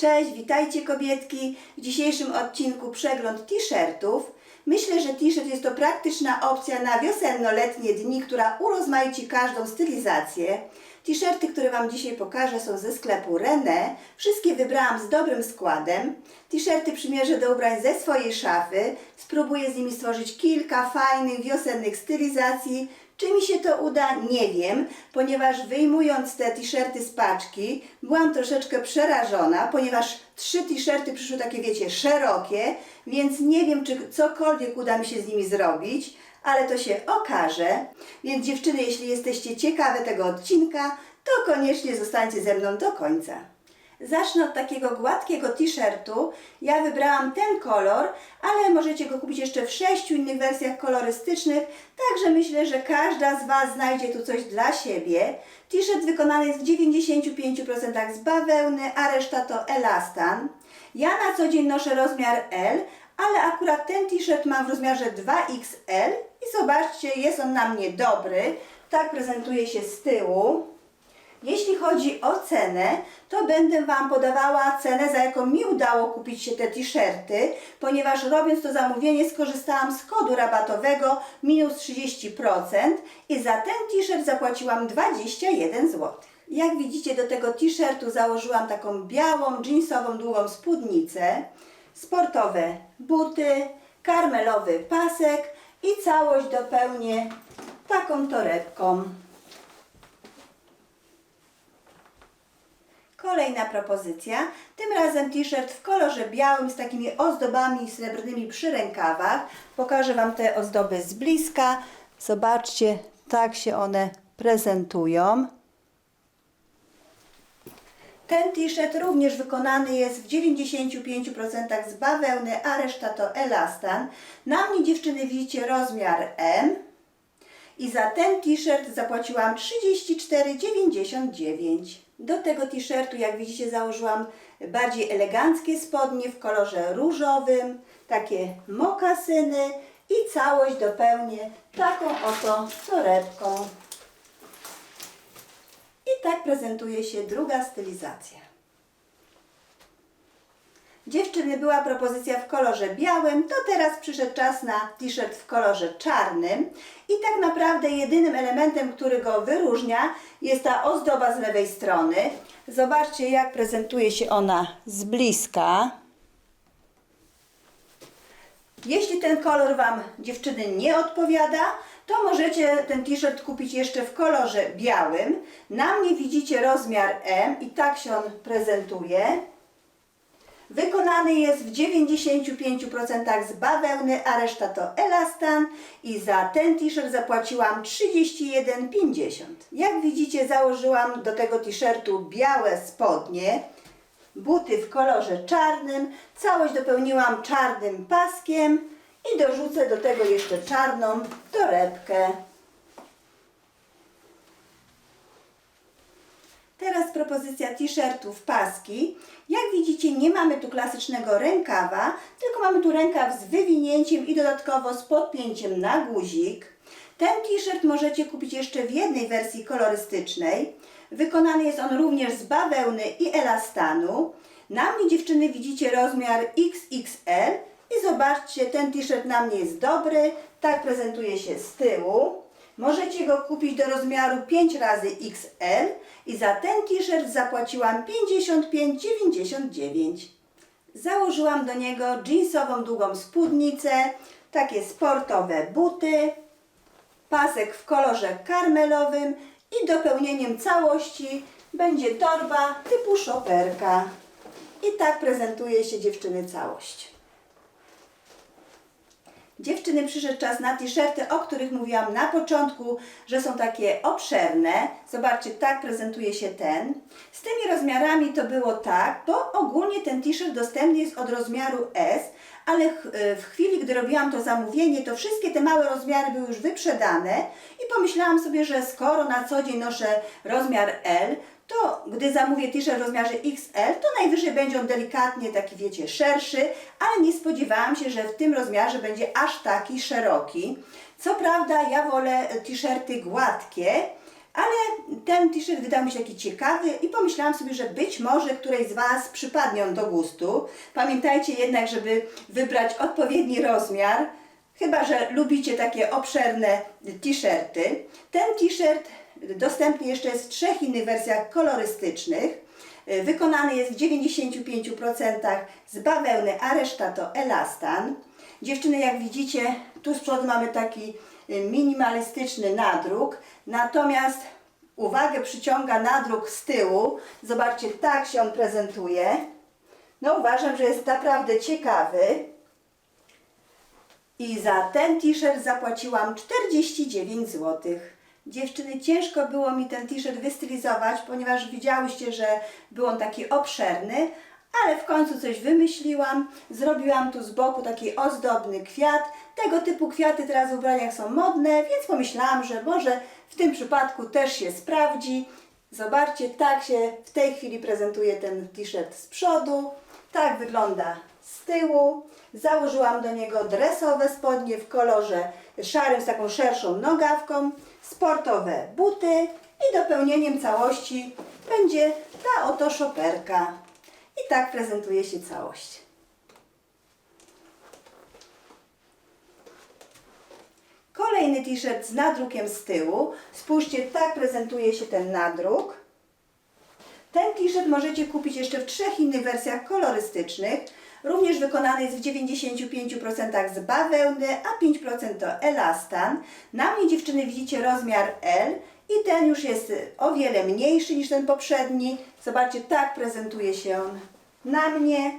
Cześć, witajcie kobietki. W dzisiejszym odcinku przegląd t-shirtów. Myślę, że t-shirt jest to praktyczna opcja na wiosenno-letnie dni, która urozmaici każdą stylizację. T-shirty, które Wam dzisiaj pokażę są ze sklepu René. Wszystkie wybrałam z dobrym składem. T-shirty przymierzę do ubrań ze swojej szafy. Spróbuję z nimi stworzyć kilka fajnych wiosennych stylizacji. Czy mi się to uda? Nie wiem, ponieważ wyjmując te t-shirty z paczki, byłam troszeczkę przerażona, ponieważ trzy t-shirty przyszły takie, wiecie, szerokie, więc nie wiem, czy cokolwiek uda mi się z nimi zrobić, ale to się okaże. Więc dziewczyny, jeśli jesteście ciekawe tego odcinka, to koniecznie zostańcie ze mną do końca. Zacznę od takiego gładkiego t-shirtu. Ja wybrałam ten kolor, ale możecie go kupić jeszcze w sześciu innych wersjach kolorystycznych, także myślę, że każda z Was znajdzie tu coś dla siebie. T-shirt wykonany jest w 95% z bawełny, a reszta to elastan. Ja na co dzień noszę rozmiar L, ale akurat ten t-shirt mam w rozmiarze 2XL i zobaczcie, jest on na mnie dobry. Tak prezentuje się z tyłu. Jeśli chodzi o cenę, to będę Wam podawała cenę, za jaką mi udało kupić się te t-shirty, ponieważ robiąc to zamówienie skorzystałam z kodu rabatowego minus 30% i za ten t-shirt zapłaciłam 21 zł. Jak widzicie do tego t-shirtu założyłam taką białą, jeansową, długą spódnicę, sportowe buty, karmelowy pasek i całość dopełnię taką torebką. Kolejna propozycja, tym razem t-shirt w kolorze białym z takimi ozdobami srebrnymi przy rękawach. Pokażę Wam te ozdoby z bliska. Zobaczcie, tak się one prezentują. Ten t-shirt również wykonany jest w 95% z bawełny, a reszta to elastan. Na mnie dziewczyny widzicie rozmiar M. I za ten t-shirt zapłaciłam 34,99. Do tego t-shirtu, jak widzicie, założyłam bardziej eleganckie spodnie w kolorze różowym, takie mokasyny i całość dopełnię taką oto torebką. I tak prezentuje się druga stylizacja. Dziewczyny, była propozycja w kolorze białym, to teraz przyszedł czas na t-shirt w kolorze czarnym i tak naprawdę jedynym elementem, który go wyróżnia jest ta ozdoba z lewej strony. Zobaczcie jak prezentuje się ona z bliska. Jeśli ten kolor Wam dziewczyny nie odpowiada, to możecie ten t-shirt kupić jeszcze w kolorze białym. Na mnie widzicie rozmiar M i tak się on prezentuje. Wykonany jest w 95% z bawełny, a reszta to elastan i za ten t-shirt zapłaciłam 31,50. Jak widzicie założyłam do tego t-shirtu białe spodnie, buty w kolorze czarnym, całość dopełniłam czarnym paskiem i dorzucę do tego jeszcze czarną torebkę. Teraz propozycja t-shirtów paski. Jak widzicie nie mamy tu klasycznego rękawa, tylko mamy tu rękaw z wywinięciem i dodatkowo z podpięciem na guzik. Ten t-shirt możecie kupić jeszcze w jednej wersji kolorystycznej. Wykonany jest on również z bawełny i elastanu. Na mnie dziewczyny widzicie rozmiar XXL i zobaczcie, ten t-shirt na mnie jest dobry. Tak prezentuje się z tyłu. Możecie go kupić do rozmiaru 5 razy XL i za ten t-shirt zapłaciłam 55,99. Założyłam do niego jeansową długą spódnicę, takie sportowe buty, pasek w kolorze karmelowym i dopełnieniem całości będzie torba typu szoperka. I tak prezentuje się dziewczyny całość. Dziewczyny, przyszedł czas na t-shirty, o których mówiłam na początku, że są takie obszerne. Zobaczcie, tak prezentuje się ten. Z tymi rozmiarami to było tak, bo ogólnie ten t-shirt dostępny jest od rozmiaru S, ale ch- w chwili, gdy robiłam to zamówienie, to wszystkie te małe rozmiary były już wyprzedane i pomyślałam sobie, że skoro na co dzień noszę rozmiar L, to gdy zamówię t-shirt w rozmiarze XL, to najwyżej będzie on delikatnie taki, wiecie, szerszy, ale nie spodziewałam się, że w tym rozmiarze będzie aż taki szeroki. Co prawda ja wolę t-shirty gładkie, ale ten t-shirt wydał mi się taki ciekawy i pomyślałam sobie, że być może którejś z Was przypadnie on do gustu. Pamiętajcie jednak, żeby wybrać odpowiedni rozmiar, chyba że lubicie takie obszerne t-shirty. Ten t-shirt dostępny jeszcze jest w trzech innych wersjach kolorystycznych. Y, Wykonany jest w 95% z bawełny, a reszta to elastan. Dziewczyny, jak widzicie, tu z przodu mamy taki y, minimalistyczny nadruk, natomiast uwagę przyciąga nadruk z tyłu. Zobaczcie, tak się on prezentuje. No uważam, że jest naprawdę ciekawy. I za ten t-shirt zapłaciłam 49 zł. Dziewczyny, ciężko było mi ten t-shirt wystylizować, ponieważ widziałyście, że był on taki obszerny, ale w końcu coś wymyśliłam. Zrobiłam tu z boku taki ozdobny kwiat. Tego typu kwiaty teraz w ubraniach są modne, więc pomyślałam, że może w tym przypadku też się sprawdzi. Zobaczcie, tak się w tej chwili prezentuje ten t-shirt z przodu. Tak wygląda z tyłu. Założyłam do niego dresowe spodnie w kolorze szarym z taką szerszą nogawką, sportowe buty i dopełnieniem całości będzie ta oto szoperka. I tak prezentuje się całość. Kolejny t-shirt z nadrukiem z tyłu. Spójrzcie, tak prezentuje się ten nadruk. Ten t-shirt możecie kupić jeszcze w trzech innych wersjach kolorystycznych. Również wykonany jest w 95% z bawełny, a 5% to elastan. Na mnie dziewczyny widzicie rozmiar L i ten już jest o wiele mniejszy niż ten poprzedni. Zobaczcie, tak prezentuje się on na mnie.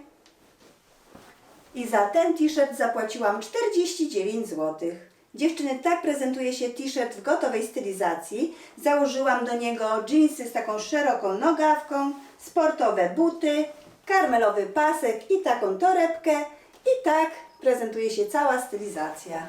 I za ten t-shirt zapłaciłam 49 zł. Dziewczyny, tak prezentuje się t-shirt w gotowej stylizacji. Założyłam do niego jeansy z taką szeroką nogawką, sportowe buty, karmelowy pasek i taką torebkę. I tak prezentuje się cała stylizacja.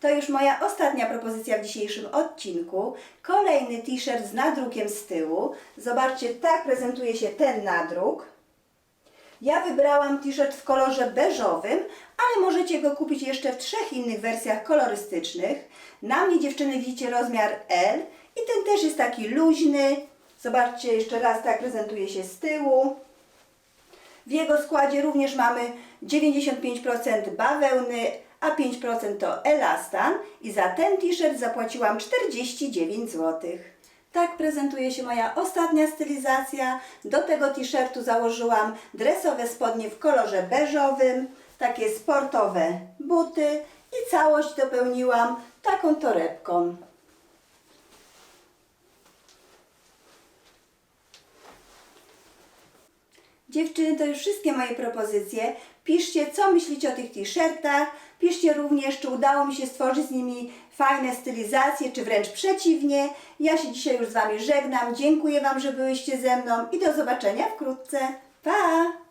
To już moja ostatnia propozycja w dzisiejszym odcinku. Kolejny t-shirt z nadrukiem z tyłu. Zobaczcie, tak prezentuje się ten nadruk. Ja wybrałam t-shirt w kolorze beżowym, ale możecie go kupić jeszcze w trzech innych wersjach kolorystycznych. Na mnie dziewczyny widzicie rozmiar L i ten też jest taki luźny. Zobaczcie jeszcze raz, tak prezentuje się z tyłu. W jego składzie również mamy 95% bawełny, a 5% to elastan i za ten t-shirt zapłaciłam 49 zł. Tak prezentuje się moja ostatnia stylizacja. Do tego t-shirtu założyłam dresowe spodnie w kolorze beżowym, takie sportowe buty i całość dopełniłam taką torebką. Dziewczyny, to już wszystkie moje propozycje. Piszcie, co myślicie o tych t-shirtach. Piszcie również, czy udało mi się stworzyć z nimi fajne stylizacje, czy wręcz przeciwnie. Ja się dzisiaj już z Wami żegnam. Dziękuję Wam, że byłyście ze mną i do zobaczenia wkrótce. Pa!